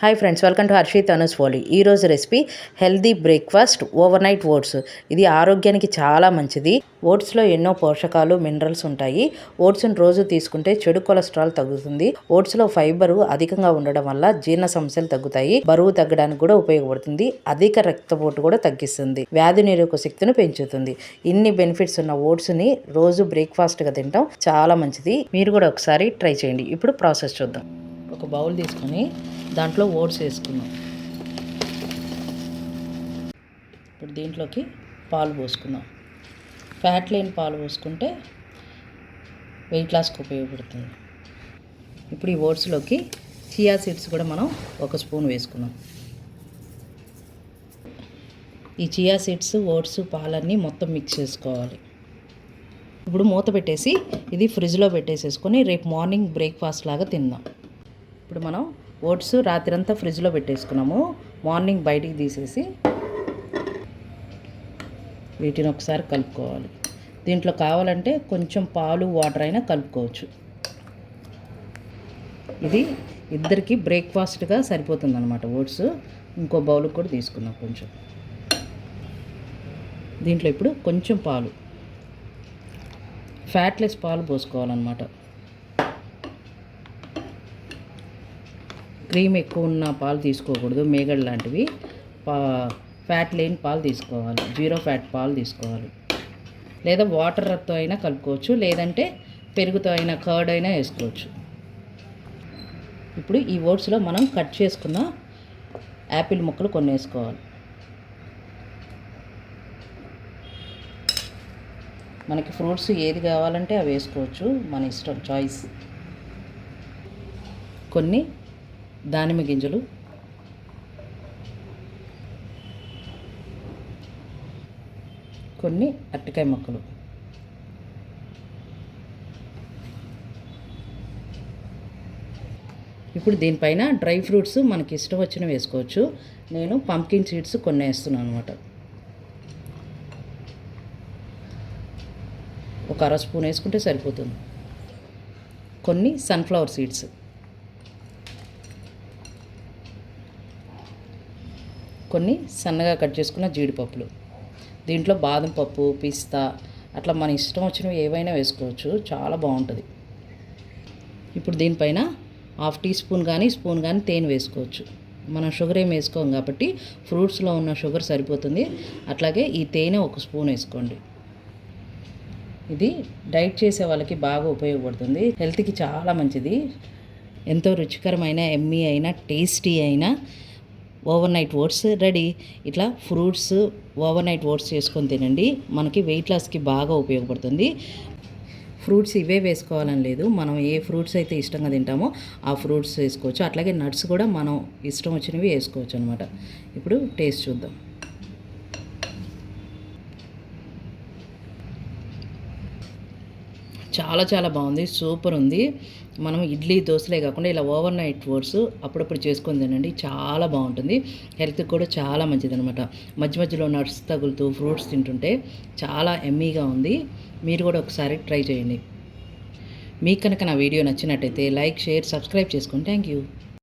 Hi friends welcome to Harshit అనుస్ ఫోలీ ఈరోజు recipe healthy breakfast overnight oats ఇది ఆరోగ్యానికి చాలా మంచిది. ఓట్స్లో ఎన్నో పోషకాలు మినరల్స్ ఉంటాయి. ఓట్స్ని రోజు తీసుకుంటే చెడు కొలెస్ట్రాల్ తగ్గుతుంది. ఓట్స్లో ఫైబర్ అధికంగా ఉండడం వల్ల జీర్ణ సమస్యలు తగ్గుతాయి. బరువు తగ్గడానికి కూడా ఉపయోగపడుతుంది. అధిక రక్తపోటు కూడా తగ్గిస్తుంది. వ్యాధి నిరోధక శక్తిని పెంచుతుంది. ఇన్ని బెనిఫిట్స్ ఉన్న ఓట్స్ని రోజు బ్రేక్ఫాస్ట్గా తినడం చాలా మంచిది. మీరు కూడా ఒకసారి ట్రై చేయండి. ఇప్పుడు ప్రాసెస్ చూద్దాం. ఒక బౌల్ తీసుకొని దాంట్లో ఓట్స్ వేసుకున్నాం ఇప్పుడు దీంట్లోకి పాలు పోసుకుందాం. ఫ్యాట్ లేని పాలు పోసుకుంటే వెయిట్ లాస్కి ఉపయోగపడుతుంది. ఇప్పుడు ఈ ఓట్స్లోకి చియా సీడ్స్ కూడా మనం ఒక స్పూన్ వేసుకున్నాం ఈ చియా సీడ్స్ ఓట్స్ పాలన్నీ మొత్తం మిక్స్ చేసుకోవాలి. ఇప్పుడు మూత పెట్టేసి ఇది ఫ్రిడ్జ్లో పెట్టేసేసుకొని రేపు మార్నింగ్ బ్రేక్ఫాస్ట్ లాగా తిందాం. ఇప్పుడు మనం ఓట్స్ రాత్రంతా ఫ్రిడ్జ్లో పెట్టేసుకున్నాము. మార్నింగ్ బయటికి తీసేసి వీటిని ఒకసారి కలుపుకోవాలి. దీంట్లో కావాలంటే కొంచెం పాలు వాటర్ అయినా కలుపుకోవచ్చు. ఇది ఇద్దరికి బ్రేక్ఫాస్ట్గా సరిపోతుంది అనమాట ఓట్స్. ఇంకో బౌల్కి కూడా తీసుకుందాం కొంచెం. దీంట్లో ఇప్పుడు కొంచెం పాలు. ఫ్యాట్లెస్ పాలు పోసుకోవాలన్నమాట. క్రీమ్ ఎక్కువ ఉన్న పాలు తీసుకోకూడదు. మేగడ్ లాంటివి. పా ఫ్యాట్ లేని పాలు తీసుకోవాలి. జీరో ఫ్యాట్ పాలు తీసుకోవాలి. లేదా వాటర్తో అయినా కలుపుకోవచ్చు. లేదంటే పెరుగుతో అయినా కర్డ్ అయినా వేసుకోవచ్చు. ఇప్పుడు ఈ ఓట్స్లో మనం కట్ చేసుకున్న యాపిల్ ముక్కలు కొన్ని వేసుకోవాలి. మనకి ఫ్రూట్స్ ఏది కావాలంటే అవి వేసుకోవచ్చు. మన ఇష్టం చాయిస్. కొన్ని దానిమ్మ గింజలు. కొన్ని అరటికాయ మొక్కలు. ఇప్పుడు దీనిపైన డ్రై ఫ్రూట్స్ మనకి ఇష్టం వచ్చిన వేసుకోవచ్చు. నేను పంకిన్ సీడ్స్ కొన్ని వేస్తున్నాను అనమాట ఒక అర స్పూన్ వేసుకుంటే సరిపోతుంది. కొన్ని సన్ఫ్లవర్ సీడ్స్. కొన్ని సన్నగా కట్ చేసుకున్న జీడిపప్పులు. దీంట్లో బాదం పప్పు పిస్తా అట్లా మన ఇష్టం వచ్చినవి ఏవైనా వేసుకోవచ్చు. చాలా బాగుంటుంది. ఇప్పుడు దీనిపైన హాఫ్ టీ స్పూన్ కానీ స్పూన్ కానీ తేనె వేసుకోవచ్చు. మనం షుగర్ ఏం వేసుకోం కాబట్టి ఫ్రూట్స్లో ఉన్న షుగర్ సరిపోతుంది. అట్లాగే ఈ తేనె ఒక స్పూన్ వేసుకోండి. ఇది డైట్ చేసే వాళ్ళకి బాగా ఉపయోగపడుతుంది. హెల్త్కి చాలా మంచిది. ఎంతో రుచికరమైన ఎమ్మీ అయినా టేస్టీ అయినా ఓవర్ నైట్ ఓట్స్ రెడీ. ఇట్లా ఫ్రూట్స్ ఓవర్ నైట్ ఓట్స్ చేసుకొని తినండి. మనకి వెయిట్ లాస్కి బాగా ఉపయోగపడుతుంది. ఫ్రూట్స్ ఇవే వేసుకోవాలని లేదు. మనం ఏ ఫ్రూట్స్ అయితే ఇష్టంగా తింటామో ఆ ఫ్రూట్స్ వేసుకోవచ్చు. అట్లాగే నట్స్ కూడా మనం ఇష్టం వచ్చినవి వేసుకోవచ్చు అనమాట ఇప్పుడు టేస్ట్ చూద్దాం. చాలా చాలా బాగుంది. సూపర్ ఉంది. మనం ఇడ్లీ దోశలే కాకుండా ఇలా ఓవర్ నైట్ ఓట్స్ అప్పుడప్పుడు చేసుకొని తినండి. చాలా బాగుంటుంది. హెల్త్కి కూడా చాలా మంచిది అనమాట మధ్య మధ్యలో నట్స్ తగులుతూ ఫ్రూట్స్ తింటుంటే చాలా ఎమ్మీగా ఉంది. మీరు కూడా ఒకసారి ట్రై చేయండి. మీకు కనుక నా వీడియో నచ్చినట్టయితే లైక్ షేర్ సబ్స్క్రైబ్ చేసుకోండి థ్యాంక్ యూ